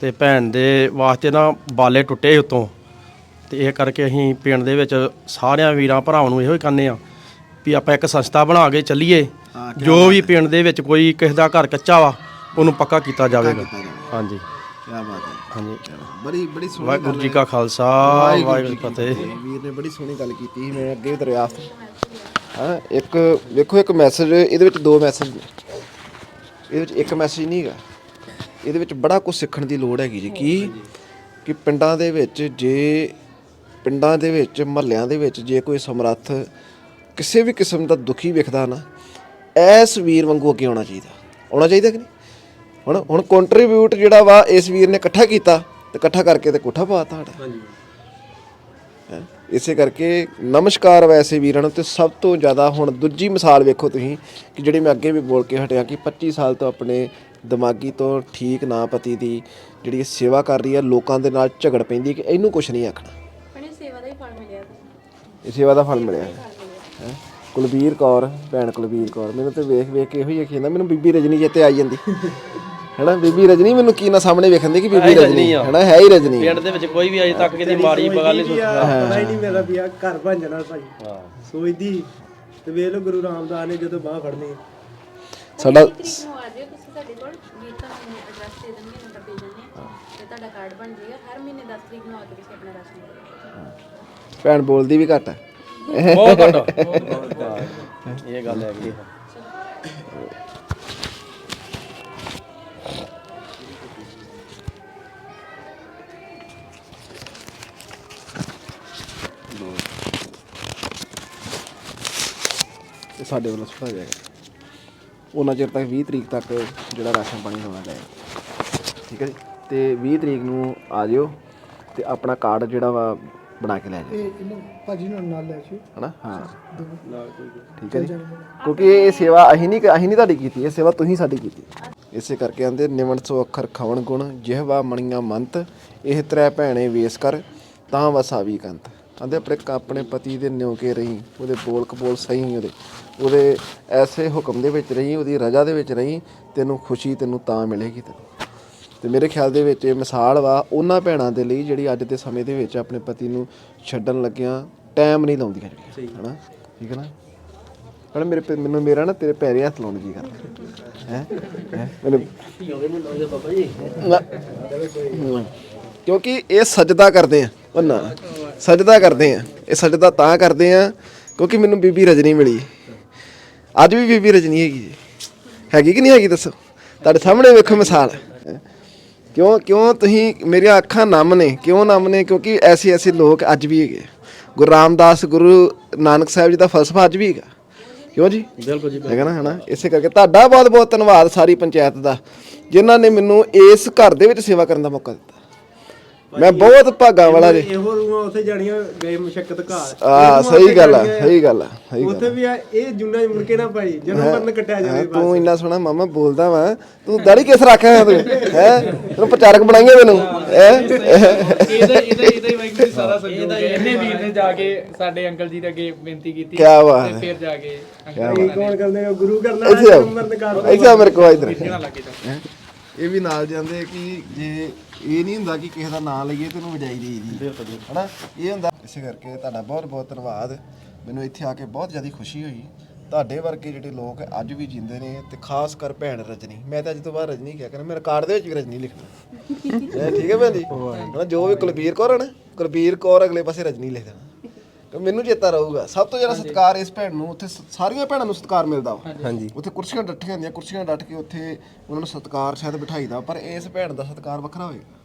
ਤੇ ਭੈਣ ਦੇ ਵਾਸਤੇ ਨਾ ਬਾਲੇ ਟੁੱਟੇ ਉਤੋਂ। ਤੇ ਇਹ ਕਰਕੇ ਅਸੀਂ ਪਿੰਡ ਦੇ ਵਿੱਚ ਸਾਰਿਆਂ ਵੀਰਾਂ ਭਰਾਵਾਂ ਨੂੰ ਇਹੋ ਹੀ ਕਹਿੰਦੇ ਆ ਵੀ ਆਪਾਂ ਇੱਕ ਸੰਸਥਾ ਬਣਾ ਕੇ ਚੱਲੀਏ। ਜੋ ਵੀ ਪਿੰਡ ਦੇ ਵਿੱਚ ਕੋਈ ਕਿਸੇ ਦਾ ਘਰ ਕੱਚਾ ਵਾ ਉਹਨੂੰ ਪੱਕਾ ਕੀਤਾ ਜਾਵੇਗਾ। ਹਾਂਜੀ। ਕੀ ਬਾਤ ਹੈ। ਹਾਂਜੀ। ਬੜੀ ਬੜੀ ਸੋਹਣੀ ਵਾਹਿਗੁਰੂ ਜੀ। ਕਾ ਖਾਲਸਾ ਵਾਹਿਗੁਰੂ ਫਤਿਹ। ਵੀਰ ਨੇ ਬੜੀ ਸੋਹਣੀ ਗੱਲ ਕੀਤੀ ਸੀ ਮੈਂ ਅੱਗੇ ਦਰਿਆਫਤ ਹਾਂ ਇੱਕ ਵੇਖੋ ਇੱਕ ਮੈਸੇਜ ਇਹਦੇ ਵਿੱਚ ਦੋ ਮੈਸੇਜ ਇਹਦੇ ਵਿੱਚ ਇੱਕ ਮੈਸੇਜ ਨਹੀਂ ਹੈਗਾ। ਇਹਦੇ ਵਿੱਚ ਬੜਾ ਕੁਝ ਸਿੱਖਣ ਦੀ ਲੋੜ ਹੈਗੀ ਜੀ ਕੀ ਕਿ ਪਿੰਡਾਂ ਦੇ ਵਿੱਚ ਜੇ ਪਿੰਡਾਂ ਦੇ ਵਿੱਚ ਮਹੱਲਿਆਂ ਦੇ ਵਿੱਚ ਜੇ ਕੋਈ ਸਮਰੱਥ ਕਿਸੇ ਵੀ ਕਿਸਮ ਦਾ ਦੁਖੀ ਵਿਖਦਾ ਨਾ ਐਸ ਵੀਰ ਵਾਂਗੂ ਅੱਗੇ ਆਉਣਾ ਚਾਹੀਦਾ। ਆਉਣਾ ਚਾਹੀਦਾ ਕਿ ਨਹੀਂ? ਹੁਣ ਹੁਣ ਕੰਟਰੀਬਿਊਟ ਜਿਹੜਾ ਵਾ ਇਸ ਵੀਰ ਨੇ ਇਕੱਠਾ ਕੀਤਾ ਤੇ ਇਕੱਠਾ ਕਰਕੇ ਤੇ ਕੋਠਾ ਪਾਤਾ ਸਾਡਾ। ਹੈਂ। ਇਸੇ ਕਰਕੇ ਨਮਸਕਾਰ ਵੈਸੇ ਵੀਰਾਂ ਨੂੰ ਤੇ ਸਭ ਤੋਂ ਜ਼ਿਆਦਾ ਹੁਣ ਦੂਜੀ ਮਿਸਾਲ ਵੇਖੋ ਤੁਸੀਂ ਕਿ ਜਿਹੜੀ ਮੈਂ ਅੱਗੇ ਵੀ ਬੋਲ ਕੇ ਹਟਿਆ ਕਿ 25 ਸਾਲ ਤੋਂ ਆਪਣੇ ਦਿਮਾਗੀ ਤੋਂ ਠੀਕ ਨਾ ਪਤੀ ਦੀ ਜਿਹੜੀ ਸੇਵਾ ਕਰ ਰਹੀ ਹੈ ਲੋਕਾਂ ਦੇ ਨਾਲ ਝਗੜ ਪੈਂਦੀ ਕਿ ਇਹਨੂੰ ਕੁਝ ਨਹੀਂ ਆਖਣਾ। ਆਪਣੇ ਸੇਵਾ ਦਾ ਹੀ ਫਲ ਮਿਲਿਆ ਇਹ ਸੇਵਾ ਦਾ ਫਲ ਮਿਲਿਆ। ਹੈ? ਕੁਲਬੀਰ ਕੌਰ ਭੈਣ ਕੁਲਬੀਰ ਕੌਰ ਮੈਨੂੰ ਤੇ ਵੇਖ ਵੇਖ ਕੇ ਇਹੋ ਹੀ ਯਕੀਨ ਮੈਨੂੰ ਬੀਬੀ ਰਜਨੀ ਜਿੱਤੇ ਆਈ ਜਾਂਦੀ। ਹੈਨਾ? ਬੀਬੀ ਰਜਨੀ ਮੈਨੂੰ ਕੀ ਨਾ ਸਾਹਮਣੇ ਵੇਖਣ ਦੀ ਕਿ ਬੀਬੀ ਰਜਨੀ। ਹੈਨਾ? ਹੈ ਹੀ ਰਜਨੀ। ਪਿੰਡ ਦੇ ਵਿੱਚ ਕੋਈ ਵੀ ਅਜੇ ਤੱਕ ਕਿਤੇ ਮਾੜੀ ਗੱਲ ਨਹੀਂ ਸੁਣਦਾ ਪਤਾ ਹੀ ਨਹੀਂ ਮੇਰਾ ਵੀ ਆ ਘਰ ਬਣ ਜਾਣਾ ਭਾਈ ਸੋਚਦੀ ਤੇ ਵੇਖ ਲਓ ਗੁਰੂ ਰਾਮਦਾਸ ਨੇ ਜਦੋਂ ਬਾਹ ਫੜਨੀ। ਸਾਡਾ ਆ ਜਿਓ ਤੁਸੀਂ ਸਾਡੇ ਕੋਲ ਵੀ ਤੁਹਾਨੂੰ ਐਡਰੈਸ ਦੇ ਦੇਣਗੇ ਨੰਬਰ ਦੇ ਦਿੰਦੇ ਆ ਤੇ ਤੁਹਾਡਾ ਕਾਰਡ ਬਣ ਜਾਏਗਾ। ਹਰ ਮਹੀਨੇ 10 ਤਰੀਕ ਨੂੰ ਆ ਕੇ ਤੁਸੀਂ ਆਪਣਾ ਰਾਸ਼ਨ ਲੈ ਜਾਓ ਭੈਣ ਬੋਲਦੀ ਵੀ ਘੱਟ ਹੈ ਬਹੁਤ ਘੱਟ [LAUGHS] ਇਹ ਗੱਲ ਹੈਗੀ ਆ। ਇਹ ਸਾਡੇ ਵੱਲੋਂ ਸੁਣਾ ਜਾਏਗਾ। ਉਹਨਾਂ ਚਿਰ ਤੱਕ 20 ਤਰੀਕ ਤੱਕ ਜਿਹੜਾ ਰਾਸ਼ਨ ਪਾਣੀ ਹੋਣਾ ਜਾਏਗਾ ਠੀਕ ਹੈ ਜੀ? ਤੇ 20 ਤਰੀਕ ਨੂੰ ਆ ਜਿਓ ਤੇ ਆਪਣਾ ਕਾਰਡ ਜਿਹੜਾ ਵਾ ਬਣਾ ਕੇ ਲੈ ਜਾਓ। ਇਹਨੂੰ ਭਾਜੀ ਨੂੰ ਨਾਲ ਲੈ ਜੀ ਹਨਾ? ਹਾਂ। ਠੀਕ ਹੈ ਜੀ? ਕਿਉਂਕਿ ਇਹ ਸੇਵਾ ਅਸੀਂ ਨਹੀਂ ਅਸੀਂ ਨਹੀਂ ਤੁਹਾਡੀ ਕੀਤੀ ਇਹ ਸੇਵਾ ਤੁਸੀਂ ਸਾਡੀ ਕੀਤੀ। ਇਸੇ ਕਰਕੇ ਆਂਦੇ ਨਿਵਣ ਸੋ ਅੱਖਰ ਖਵਣ ਗੁਣ ਜਿਹਵਾ ਮਣੀਆਂ ਮੰਤ ਇਹ ਤ੍ਰੈ ਭੈਣੇ ਵੇਸ ਕਰ ਤਾਂ ਵਸਾਵੀ ਕੰਤ। ਆਂਦੇ ਆਪਣੇ ਆਪਣੇ ਪਤੀ ਦੇ ਨਿਉਕੇ ਰਹੀ ਉਹਦੇ ਬੋਲ ਕਬੋਲ ਸਹੀ ਉਹਦੇ। ਉਹਦੇ ਐਸੇ ਹੁਕਮ ਦੇ ਵਿੱਚ ਰਹੀ ਉਹਦੀ ਰਜ਼ਾ ਦੇ ਵਿੱਚ ਰਹੀ ਤੈਨੂੰ ਖੁਸ਼ੀ ਤੈਨੂੰ ਤਾਂ ਮਿਲੇਗੀ ਤੈਨੂੰ। ਤੇ ਮੇਰੇ ਖਿਆਲ ਦੇ ਵਿੱਚ ਇਹ ਮਿਸਾਲ ਵਾ ਉਹਨਾਂ ਭੈਣਾਂ ਦੇ ਲਈ ਜਿਹੜੀ ਅੱਜ ਦੇ ਸਮੇਂ ਦੇ ਵਿੱਚ ਆਪਣੇ ਪਤੀ ਨੂੰ ਛੱਡਣ ਲੱਗਿਆਂ ਟਾਈਮ ਨਹੀਂ ਲਾਉਂਦੀਆਂ ਜਿਹੜੀਆਂ ਹਨਾ? ਠੀਕ ਹੈ ਨਾ? ਹਣਾ ਮੇਰੇ ਪੇ- ਮੈਨੂੰ ਮੇਰਾ ਨਾ ਤੇਰੇ ਪੈਰੇ ਹੱਥ ਲਾਉਣ ਕੀ ਕਰਦਾ ਹੈ? ਹੈ? ਮੈਨੂੰ। ਕਿਉਂਕਿ ਇਹ ਸਜਦਾ ਕਰਦੇ ਆ। ਉਹ ਨਾ। ਸਜਦਾ ਕਰਦੇ ਆ ਇਹ ਸਜਦਾ ਤਾਂ ਕਰਦੇ ਆ ਕਿਉਂਕਿ ਮੈਨੂੰ ਬੀਬੀ ਰਜਨੀ ਮਿਲੀ। ਅੱਜ ਵੀ ਬੀਬੀ ਰਜਨੀ ਹੈਗੀ ਜੀ। ਹੈਗੀ ਕਿ ਨਹੀਂ ਹੈਗੀ ਦੱਸੋ? ਤੁਹਾਡੇ ਸਾਹਮਣੇ ਵੇਖੋ ਮਿਸਾਲ। ਕਿਉਂ ਕਿਉਂ ਤੁਸੀਂ ਮੇਰੀਆਂ ਅੱਖਾਂ ਨਮ ਨੇ ਕਿਉਂ ਨਮ ਨੇ? ਕਿਉਂਕਿ ਐਸੇ ਐਸੇ ਲੋਕ ਅੱਜ ਵੀ ਹੈਗੇ। ਗੁਰੂ ਰਾਮਦਾਸ ਗੁਰੂ ਨਾਨਕ ਸਾਹਿਬ ਜੀ ਦਾ ਫਲਸਫਾ ਅੱਜ ਵੀ ਹੈਗਾ। ਕਿਉਂ ਜੀ? ਬਿਲਕੁਲ ਜੀ ਹੈਗਾ ਨਾ ਹਨਾ? ਇਸੇ ਕਰਕੇ ਤੁਹਾਡਾ ਬਹੁਤ ਬਹੁਤ ਧੰਨਵਾਦ ਸਾਰੀ ਪੰਚਾਇਤ ਦਾ ਜਿਨ੍ਹਾਂ ਨੇ ਮੈਨੂੰ ਇਸ ਘਰ ਦੇ ਵਿੱਚ ਸੇਵਾ ਕਰਨ ਦਾ ਮੌਕਾ ਦਿੱਤਾ। ਮੈਂ ਬਹੁਤ ਭਾਗਾ ਵਾਲਾ ਜੀ। ਇਹੋ ਰੂਹਾਂ ਉੱਥੇ ਜਾਣੀਆਂ ਗਏ ਮੁਸ਼ਕਲ ਘਾਰ ਆ ਸਹੀ ਗੱਲ ਆ ਸਹੀ ਗੱਲ ਆ ਸਹੀ ਗੱਲ ਉੱਥੇ ਵੀ ਆ ਇਹ ਜੁਨਾ ਮੁੜ ਕੇ ਨਾ ਭਾਈ ਜਨਮ ਮਰਨ ਕੱਟਿਆ ਜਾਵੇ ਹੈਂ, ਤੂੰ ਇੰਨਾ ਸੋਹਣਾ ਮਾਮਾ ਬੋਲਦਾ ਵਾ ਤੂੰ ਦਾੜੀ ਕਿਸ ਰੱਖਿਆ ਹੈ ਤੂੰ ਹੈ? ਤੈਨੂੰ ਪ੍ਰਚਾਰਕ ਬਣਾਈਏ ਮੈਨੂੰ ਹੈ? ਇਹਦਾ ਇਹਦਾ ਇਹਦਾ ਹੀ ਵਾਹਿਗੁਰੂ ਜੀ ਸਾਰਾ ਸੰਯੋਗ ਹੈ ਇਹਨੇ ਵੀਰ ਨੇ ਜਾ ਕੇ ਸਾਡੇ ਅੰਕਲ ਜੀ ਦੇ ਅੱਗੇ ਬੇਨਤੀ ਕੀਤੀ ਕਿਆ ਬਾਤ ਤੇ ਹੈ। ਫਿਰ ਜਾ ਕੇ ਕਿਆ ਅੰਕਲ ਬਾਤ ਕੌਣ ਕਰਦੇ ਗੁਰੂ ਕਰਨਾ ਮਰਨ ਕਰ ਇੱਥੇ ਆ ਮੇਰੇ ਕੋਲ ਇਧਰ। ਜਾ ਇਹ ਵੀ ਨਾਲ ਜਾਂਦੇ ਕਿ ਜੇ ਇਹ ਨਹੀਂ ਹੁੰਦਾ ਕਿ ਕਿਸੇ ਦਾ ਨਾਂ ਲਈਏ ਤੇ ਉਹਨੂੰ ਵਜਾਈ ਦੇਈਦੀ ਹਨਾ? ਇਹ ਹੁੰਦਾ। ਇਸੇ ਕਰਕੇ ਤੁਹਾਡਾ ਬਹੁਤ ਬਹੁਤ ਧੰਨਵਾਦ। ਮੈਨੂੰ ਇੱਥੇ ਆ ਕੇ ਬਹੁਤ ਜ਼ਿਆਦਾ ਖੁਸ਼ੀ ਹੋਈ। ਤੁਹਾਡੇ ਵਰਗੇ ਜਿਹੜੇ ਲੋਕ ਅੱਜ ਵੀ ਜਿੰਦੇ ਨੇ ਤੇ ਖਾਸ ਕਰ ਭੈਣ ਰਜਨੀ। ਮੈਂ ਤਾਂ ਅੱਜ ਤੋਂ ਬਾਅਦ ਰਜਨੀ ਕਿਹਾ ਕਰਾਂ ਮੈਂ ਰਿਕਾਰਡ ਦੇ ਵਿੱਚ ਵੀ ਰਜਨੀ ਲਿਖਣਾ। [LAUGHS] ਇਹ ਠੀਕ ਹੈ ਭੈਣ ਜੀ? ਜੋ ਵੀ ਕੁਲਬੀਰ ਕੌਰ ਹੈ ਨਾ ਕੁਲਬੀਰ ਕੌਰ ਅਗਲੇ ਪਾਸੇ ਰਜਨੀ ਲਿਖ ਦੇਣਾ। ਮੈਨੂੰ ਚੇਤਾ ਰਹੂਗਾ। ਸਭ ਤੋਂ ਜ਼ਿਆਦਾ ਸਤਿਕਾਰ ਇਸ ਭੈਣ ਨੂੰ ਉੱਥੇ ਸ- ਸਾਰੀਆਂ ਭੈਣਾਂ ਨੂੰ ਸਤਿਕਾਰ ਮਿਲਦਾ ਵਾ। ਹਾਂਜੀ। ਉੱਥੇ ਕੁਰਸੀਆਂ ਡੱਠੀਆਂ ਹੁੰਦੀਆਂ ਕੁਰਸੀਆਂ ਡੱਠ ਕੇ ਉੱਥੇ ਉਹਨਾਂ ਨੂੰ ਸਤਿਕਾਰ ਸ਼ਾਇਦ ਬਿਠਾਈਦਾ ਪਰ ਇਸ ਭੈਣ ਦਾ ਸਤਿਕਾਰ ਵੱਖਰਾ ਹੋਏਗਾ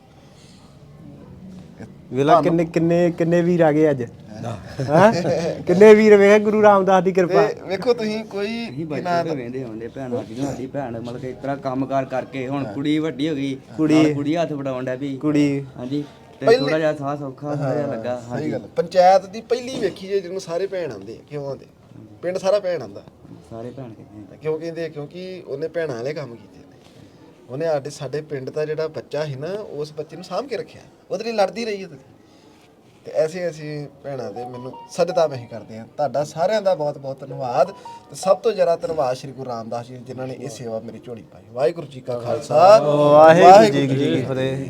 ਵੇਲਾ ਕਿੰਨੇ ਕਿੰਨੇ ਕਿੰਨੇ ਵੀਰ ਆ ਗਏ ਅੱਜ? ਹੈ? ਕਿੰਨੇ ਵੀਰ ਵੇਖ ਗੁਰੂ ਰਾਮਦਾਸ ਦੀ ਕਿਰਪਾ? ਤੇ ਵੇਖੋ ਤੁਸੀਂ ਕੋਈ ਅਸੀਂ ਬਚਪਨ ਤੋਂ ਵੇਂਦੇ ਹੁੰਦੇ ਭੈਣ ਨੂੰ ਸਾਡੀ ਭੈਣ ਮਤਲਬ ਕਿ ਇਸ ਤਰ੍ਹਾਂ ਕੰਮਕਾਰ ਕਰਕੇ ਹੁਣ ਕੁੜੀ ਵੱਡੀ ਹੋ ਗਈ ਕੁੜੀ- ਕੁੜੀ ਹੱਥ ਵਡਾਉਣ ਡੈ ਪਈ ਕੁੜੀ। ਹਾਂਜੀ। ਤੇ ਥੋੜਾ ਜਿਹਾ ਸਾਹ ਸੌਖਾ ਥੋੜਾ ਜਿਹਾ ਲੱਗਾ ਸਹੀ ਗੱਲ ਪੰਚਾਇਤ ਦੀ ਪਹਿਲੀ ਵੇਖੀ ਜੇ ਜਿਹਨੂੰ ਸਾਰੇ ਭੈਣ ਆਂਦੇ ਕਿਉਂ ਆਂਦੇ ਪਿੰਡ ਸਾਰਾ ਭੈਣ ਆਂਦਾ ਸਾਰੇ ਭੈਣ ਕਹਿੰਦੇ ਕਿਉਂ ਕਹਿੰਦੇ ਕਿਉਂਕਿ ਉਹਨੇ ਭੈਣਾਂ ਵਾਲੇ ਕੰਮ ਕੀਤੇ ਨੇ। ਉਹਨੇ ਸਾਡੇ ਸਾਡੇ ਪਿੰਡ ਦਾ ਜਿਹੜਾ ਬੱਚਾ ਸੀ ਨਾ ਉਸ ਬੱਚੇ ਨੂੰ ਸਾਂਭ ਕੇ ਰੱਖਿਆ। ਉਹਦੇ ਲਈ ਲੜਦੀ ਰਹੀ ਹੈ ਤੇ ਐਸੇ ਐਸੀ ਭੈਣਾਂ ਦੇ ਮੈਨੂੰ ਸਜਦਾ ਮੈਂ ਹੀ ਕਰਦੇ ਆ। ਤੁਹਾਡਾ ਸਾਰਿਆਂ ਦਾ ਬਹੁਤ ਬਹੁਤ ਧੰਨਵਾਦ। ਤੇ ਸਭ ਤੋਂ ਜ਼ਿਆਦਾ ਧੰਨਵਾਦ ਸ੍ਰੀ ਗੁਰੂ ਰਾਮਦਾਸ ਜੀ ਜਿਨ੍ਹਾਂ ਨੇ ਇਹ ਸੇਵਾ ਮੇਰੀ ਝੋਲੀ ਪਾਈ। ਵਾਹਿਗੁਰੂ ਜੀ ਕਾ ਖਾਲਸਾ। ਵਾਹਿਗੁਰੂ ਜੀ ਕੀ ਫਤਿਹ।